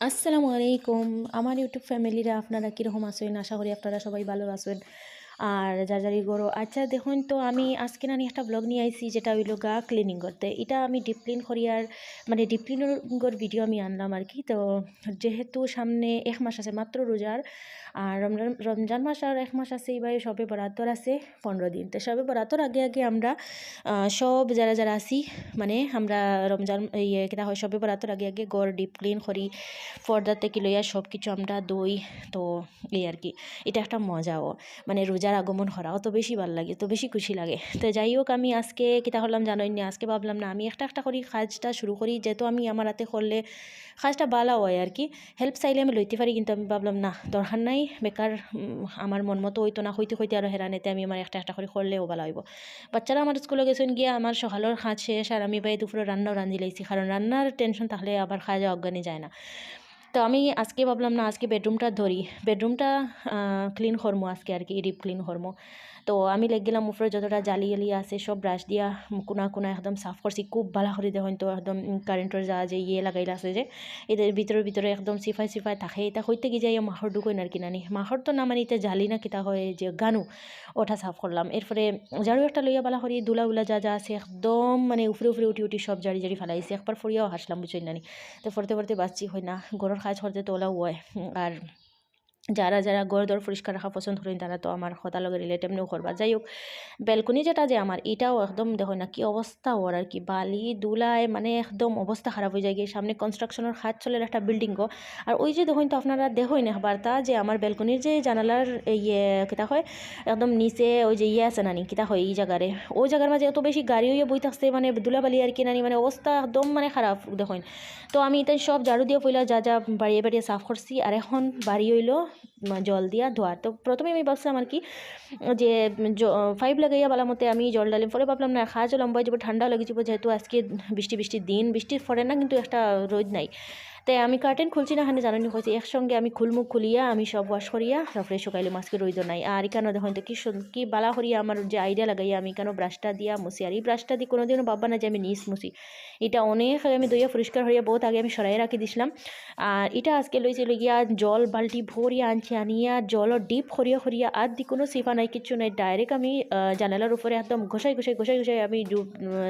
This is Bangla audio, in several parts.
আসসালামু আলাইকুম। আমার ইউটিউব ফ্যামিলিরা আপনারা কীরকম আসবেন আশা করি আপনারা সবাই ভালো আছেন। আর যারি গরো। আচ্ছা দেখুন তো আমি আজকে নানি একটা ব্লগ নিয়ে আইছি যেটা হইল গা ক্লিনিং করতে। এটা আমি ডিপ ক্লিন করিয়ার মানে ডিপ ক্লিনিংর ভিডিও আমি আনলাম আর কি। তো যেহেতু সামনে এক মাস আছে, মাত্র রোজার, আর রমজান রমজান মাস আর এক মাস আছে এইবার সবে বরাতর আছে পনেরো দিন। তো সবে বরাতর আগে আগে আমরা সব যারা যারা আছি মানে আমরা রমজান ইয়ে কিতা হয়, সবে বরাতর আগে আগে গড় ডিপ ক্লিন করি পর্দা থেকে লইয়া সব কিছু আমরা দই, তো এই আর কি। এটা একটা মজাও। মানে রোজার আগমন করাও তো বেশি ভালো লাগে, তো বেশি খুশি লাগে। তো যাই হোক, আমি আজকে কিতা করলাম জানোই না, আজকে ভাবলাম না, আমি একটা একটা করি কাজটা শুরু করি, যেহেতু আমি আমার হাতে করলে কাজটা ভালো হয় আর কি। হেল্প চাইলে আমি লইতে পারি, কিন্তু আমি ভাবলাম না, দরকার নাই, বেকার আমার মন মতো হইতো না, হইতে হইতে আরও হেরানেতে আমি আমার একটা একটা করে করলেও ভালো হইব। বাচ্চারা আমার স্কুলে গেছেন গিয়া আমার সকালের কাজ শেষ, আর আমি বাই দুপুরে রান্নাও রান্ধি লাইছি, কারণ রান্নার টেনশন থাকলে আবার খাওয়া অজ্ঞানে যায় না। তো আমি আজকে ভাবলাম না, আজকে বেডরুমটা ধরি। বেডরুমটা ক্লিন করব আজকে আর কি ডিপ ক্লিন করমো। তো আমি লেগ গেলাম উপরে যতটা জালি জালি আছে, সব ব্রাশ দিয়া কোনা কোনা একদম সাফ করছি, খুব ভালো করে দেখুন তো একদম কারেন্টর যা যে ইয়ে লাগাইলা আছে যে এদের ভিতরে ভিতরে একদম সিফাই সিফাই থাকে এটা হইতে গিয়ে যাই মাহর ঢুকই আর কি নানি মাহর তো না মানে এটা জালি না কিতা হয় যে গানু ওটা সাফ করলাম এরপরে ঝাড়ু একটা লইয়া বালা করি দুলা উলা যা যা আছে একদম মানে উফরে উফরে উঠি উঠি সব জারি জারি ফেলাইছি একবার ফরিয়াও হাসলাম বুঝই নানি, তো ফরতে ফরতে বাঁচছি হয় না গরুর কাজ করতে তো ওলাও হয় আর যারা যারা গড় দর পরিষ্কার রাখা পছন্দ করেন, তারা তো আমার কথা লগে রিলেট এমনিও করবা যাই হোক ব্যালকনি যেটা যে আমার, এটাও একদম দেখো না কি অবস্থা ওর আর কি। বালি, দুলায় মানে একদম অবস্থা খারাপ হয়ে যায় গিয়ে। সামনে কনস্ট্রাকশনের হাত চলে, একটা বিল্ডিং গো। আর ওই যে দেখুন তো আপনারা দেখোই না, বার্তা যে আমার ব্যালকনির যে জানালার ইয়ে কিতা হয়, একদম নিচে ওই যে ইয়ে আছে নানি, কিতা হয়, এই জায়গারে। ওই জায়গার মাঝে এত বেশি গাড়ি হয়ে বই থাকছে মানে দুলাবালি আর কি নানি মানে অবস্থা একদম মানে খারাপ দেখুন। তো আমি এটা সব ঝাড়ু দিয়ে পইলা যা যা বাড়িয়ে বাড়িয়ে সাফ করছি। আর এখন বাড়ি হইল জল দিয়া ধোয়া। তো প্রথমে আমি ভাবছিলাম আর কি, যে ফাইভ লাগাইয়া বলার মতে আমি জল ডালিম পরে ভাবলাম, না, খাওয়া জল লম্বাই যাব ঠান্ডা লেগে যাব, যেহেতু আজকে বৃষ্টি বৃষ্টির দিন বৃষ্টির ফলে না, কিন্তু একটা রোদ নাই। তাই আমি কার্টেন খুলছি না এখানে জানানি হয়েছে, একসঙ্গে আমি খুলমুখ খুলিয়া আমি সব ওয়াশ করিয়া তারপরে শুকাইলে মাছকে রইদ নাই। আর এখানে দেখুন তো কি কি বালা করিয়া আমার যে আইডিয়া লাগাইয়া আমি কেন ব্রাশটা দিয়া মুছি। আর এই ব্রাশটা দিয়ে কোনোদিনও ভাববা না যে আমি নিস মুছি। এটা অনেক আমি দইয়া পরিষ্কার হইয়া বহুত আগে আমি সরাই রাখি দিছিলাম। আর এটা আজকে লইছিল গিয়া জল বালতি ভরিয়া আনছি, আনিয়া জল ডিপ করিয়া করিয়া আর দি কোনো সিফা নাই, কিচ্ছু নাই। ডাইরেক্ট আমি জানালার উপরে একদম ঘষাই ঘষাই ঘষাই ঘষাই আমি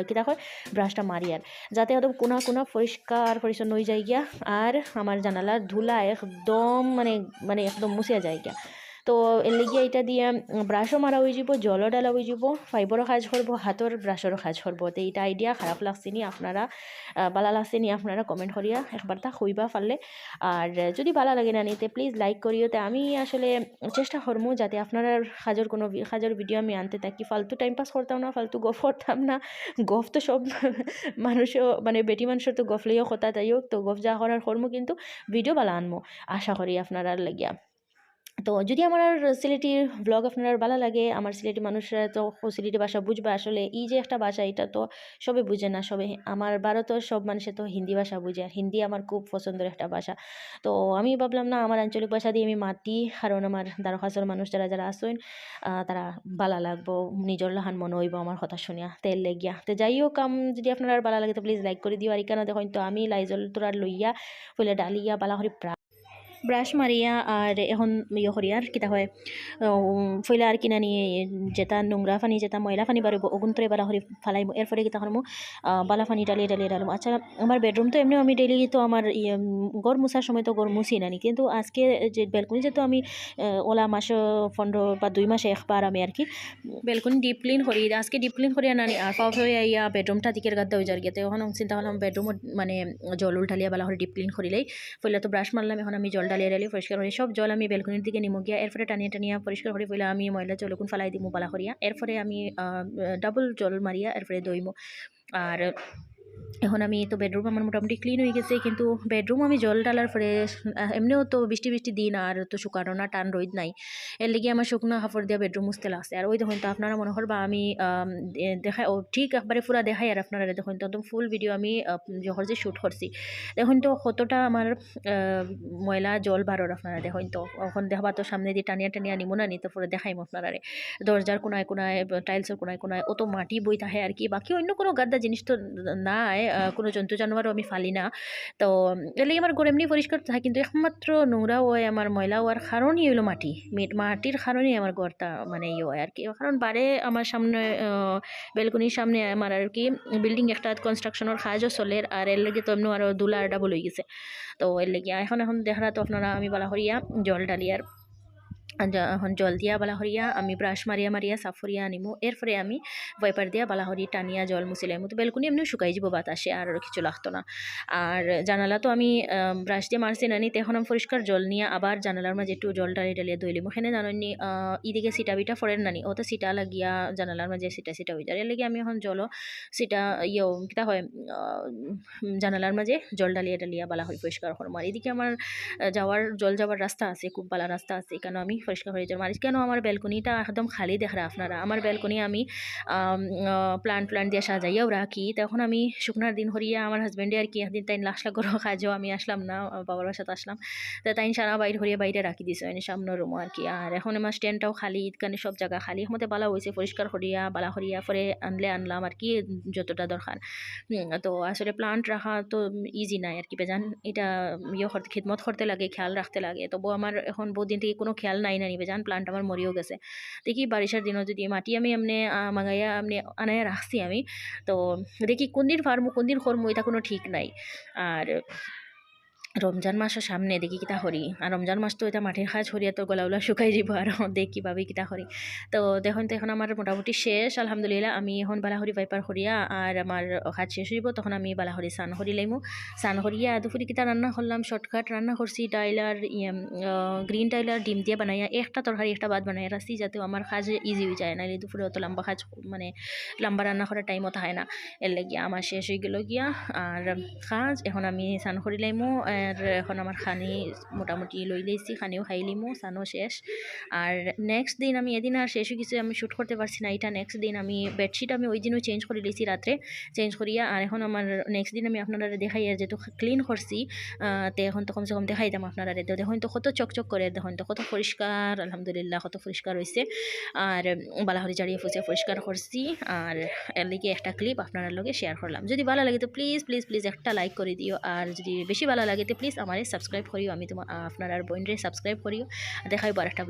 কিতা হয় ব্রাশটা মারি আর। যাতে একদম কোনা কোনা পরিষ্কার, পরিচ্ছন্ন হয়ে যায় গিয়া। আর আমার জানালার ধুলা একদম মানে মানে একদম মুছিয়া যায় গিয়া। তো এর লেগিয়া এটা দিয়ে ব্রাশও মারা হয়ে যাব জলও ডালা হয়ে যাব ফাইবারও কাজ করব হাতর ব্রাশরও কাজ করব তো এটা আইডিয়া খারাপ লাগছে নি আপনারা বালা লাগছে নি আপনারা কমেন্ট করিয়া একবার তা হইবা পারলে আর যদি ভালো লাগে না নিতে প্লিজ লাইক করিও তে আমি আসলে চেষ্টা করব যাতে আপনারা সাজর কোনো সাজর ভিডিও আমি আনতে থাকি। ফালতু টাইম পাস করতাম না, ফালতু গফ করতাম না। গফ তো সব মানুষও মানে বেটি মানুষের তো গফ লইও কথা তাই হোক তো গফ যা করার করব কিন্তু ভিডিও ভালো আনব আশা করি আপনারা লাগিয়া। তো যদি আমার সিলেটির ব্লগ আপনার ভালো লাগে, আমার সিলেটি মানুষরা তো সিলেটি ভাষা বুঝবে আসলে, এই যে একটা ভাষা এটা তো সবে বুঝে না সবে। আমার ভারতের সব মানুষে তো হিন্দি ভাষা বুঝে, আর হিন্দি আমার খুব পছন্দের একটা ভাষা। তো আমি ভাবলাম না, আমার আঞ্চলিক ভাষা দিয়ে আমি মাতি কারণ আমার দ্বারকাছর মানুষ যারা যারা আসেন তারা ভালো লাগবো, নিজের লাহান মনে হইব আমার কথা শুনিয়া, তেল লেগিয়া। তো যাই হোক, আম, যদি আপনার আর ভালো লাগে তো প্লিজ লাইক করে দিও, আর এখানে দেখুন তো আমি লাইজল তোরা লইয়া পইলে ডালিয়া বালা করে ব্রাশ মারিয়া আর এখন ইয়ে করি আর কিতা হয় ফইলা আর কিনা নিয়ে যেটা নোংরা পানি যেটা ময়লা পানি বাড়িব অগুন্তরে বালা করে ফালাইব এরপরে কিতা করব বালা ফানি ডালিয়ে ডালিয়ে ডালবো আচ্ছা আমার বেডরুম তো এমনি আমি ডেলি তো আমার গড় মুছার সময় তো গড় মুছি নানি কিন্তু আজকে যে বেলকনি যেহেতু আমি ওলা মাস পনেরো বা দুই মাসে একবার আমি আর কি বেলকনি ডিপ ক্লিন করি আজকে ডিপ ক্লিন করি নানি আর পাও হয়ে ইয়া বেডরুমটা দিকের গাদ্দা হয়ে যার গেতে এখন চিন্তা করলাম বেডরুমত মানে জল উল্টালিয়া বালা করে ডিপ ক্লিন করিলেই পয়লা তো ব্রাশ মারলাম এখন আমি জল ডালিয়ে ডালিয়ে পরিষ্কার করে সব জল আমি বেলকনির দিকে নিমো গিয়া এরপরে টানিয়া টানিয়া পরিষ্কার করে পেলে আমি ময়লা জলকুন ফালাই দিমু বালা করিয়া এরপরে আমি ডাবল জল মারিয়া এরপরে দইমু আর এখন আমি তো বেডরুম আমার মোটামুটি ক্লিন হয়ে গেছে, কিন্তু বেডরুম আমি জল ডালার পরে এমনিও তো বৃষ্টি বৃষ্টি দিন আর তো শুকানো না, টান রোদ নাই। এর লেগে আমার শুকনো কাপড় দিয়া বেডরুম মুছতে লাগছে। আর ওই দেখুন তো আপনারা মনে করবা আমি দেখাই, ও ঠিক একবারে পুরা দেখাই আর আপনারা দেখুন তো একদম ফুল ভিডিও আমি যখন যে শ্যুট করছি। দেখুন তো কতটা আমার ময়লা, জল বারোর আপনারা দেখুন তো। এখন দেখবা তো সামনে দিয়ে টানিয়া টানিয়া নিমো না নিতে পরে দেখাইম আপনারা দরজার কোনায় কোনায় টাইলসের কোনায় কোনায় অত মাটি বই থাকে আর কি, বাকি অন্য কোনো গাদ্দা জিনিস তো নাই নাই কোনো জন্তু জানোয়ারও আমি ফালি না। তো এলে আমার ঘর এমনি পরিষ্কার থাকে, কিন্তু একমাত্র নোংরা হয় আমার ময়লা হওয়ার কারণই হইল মাটি। মেট- মাটির কারণেই আমার ঘরটা মানে ইয়ে হয় আর কি। কারণ বারে আমার সামনে বেলকনির সামনে আমার আর কি বিল্ডিং একটা কনস্ট্রাকশনের কাজও চলে আর এর লেগে তো এমনি আরও দুলা ডাবল হয়ে গেছে। তো এর লেগে এখন এখন দেখা তো আপনারা আমি বলা করিয়া জল ডালিয়ার এখন জল দিয়া বালা হরিয়া আমি ব্রাশ মারিয়া মারিয়া সাফ করিয়া আনিমু। এরপরে আমি ওয়াইপার দিয়া বালা হরি টানিয়া জল মুছিলাম তো বেলকুনি এমনি শুকাই যাব বাতাসে, আর কিছু লাগতো না। আর জানালা তো আমি ব্রাশ দিয়ে মারছি নানি তখন আমি পরিষ্কার জল নিয়ে আবার জানালার মাঝে একটু জল ডালি ডালিয়ে দইলিম ওখানে জানি ইদিকে সিটা বিটা ফরেন নানি ও তো সিটা লাগিয়া জানালার মাঝে সিটা সিটা হয়ে যায়। লেগে আমি এখন জলও সিটা ইয়ে কিতা হয় জানালার মাঝে জল ডালিয়া ডালিয়া বালা হরি পরিষ্কার করম। আর এদিকে আমার যাওয়ার, জল যাওয়ার রাস্তা আছে, খুব ভালো রাস্তা আছে কেন আমি পরিষ্কার হয়ে যাব। আর কেন আমার ব্যালকনিটা একদম খালি দেখা আপনারা? আমার ব্যালকনি আমি প্লান্ট প্লান্ট দিয়ে সাজাইয়াও রাখি। তখন আমি শুকনার দিন হরিয়া আমার হাজব্যান্ডে আর কি একদিন তাই লাসলা করো কাজও আমি আসলাম না বাবার বাসাতে আসলাম। তো তাই সারা বাইর হরিয়া বাইরে রাখি দিছে মানে সামনের রুমও আর কি। আর এখন আমার স্ট্যান্ডটাও খালি কানে সব জায়গা খালি। মতে বালা হয়েছে পরিষ্কার করিয়া বালা হরিয়া, পরে আনলে আনলাম আর কি, যতটা দরকার। তো আসলে প্লান্ট রাখা তো ইজি নাই আর কি, বেজান। এটা ইয়ে খিদমত করতে লাগে, খেয়াল রাখতে লাগে। তবু আমার এখন বহুদিন থেকে কোনো খেয়াল নাই না, নিবে। যান প্লান্ট আমার মরিও গেছে। দেখি বারিশার দিনও যদি মাটি আমি এমনি মাঙাইয়া এমনি আনাইয়া রাখছি আমি, তো দেখি কোন দিন ফার্মু কোন দিন করমু এটা কোনো ঠিক নাই। আর রমজান মাসও সামনে দেখি কিতা করি। আর রমজান মাস তো এটা মাটির কাজ হরিয়া তো গলাউলা শুকাই যাব আর দেখি ভাবি কিতা করি। তো দেখুন তো এখন আমার মোটামুটি শেষ, আলহামদুলিল্লাহ আমি এখন বালাহরি ভাইপার করিয়া আর আমার কাজ শেষ হইব, তখন আমি বালাহরি স্নান করি লাইমু। স্নান করিয়া দুপুরে কিতা রান্না করলাম শর্টকাট রান্না করছি ডাইলার গ্রিন টাইলার, ডিম দিয়ে বানাইয়া একটা তরকারি, একটা ভাত বানাইয়া রাখছি যাতে আমার কাজ ইজি হয়ে যায়। নাহলে দুপুরে অত লম্বা কাজ মানে লম্বা রান্না করার টাইমও থাকে না। এর লাগিয়া আমার শেষ হয়ে গেল গিয়া। আর কাজ এখন আমি স্নান করি লাইমু। আর এখন আমার খানি মোটামুটি লই লাইছি, খানিও খাই লিমু স্নানও শেষ। আর নেক্সট দিন আমি, এদিন আর শেষ কিছু আমি শ্যুট করতে পারছি না। এটা নেক্সট দিন আমি বেডশিট আমি ওই দিনও চেঞ্জ করে লিছি রাত্রে চেঞ্জ করিয়া। আর এখন আমার নেক্সট দিন আমি আপনারা দেখাই, আর যেহেতু ক্লিন করছি তে এখন তো কমসে কম দেখাই দাম আপনারা তো দেখুন তো কত চকচক করে, দেখুন তো কত পরিষ্কার, আলহামদুলিল্লাহ, কত পরিষ্কার হয়েছে আর বালাহরি জাড়িয়ে ফুসে পরিষ্কার করছি। আর এর লিগে একটা ক্লিপ আপনার লগে শেয়ার করলাম। যদি ভালো লাগে তো প্লিজ প্লিজ প্লিজ একটা লাইক করে দিও। আর যদি বেশি ভালো লাগে তো প্লিজ আমারে সাবস্ক্রাইব করিও, আমি তোমার আপনার আর বোনরে সাবস্ক্রাইব করিও দেখাইব আর একটা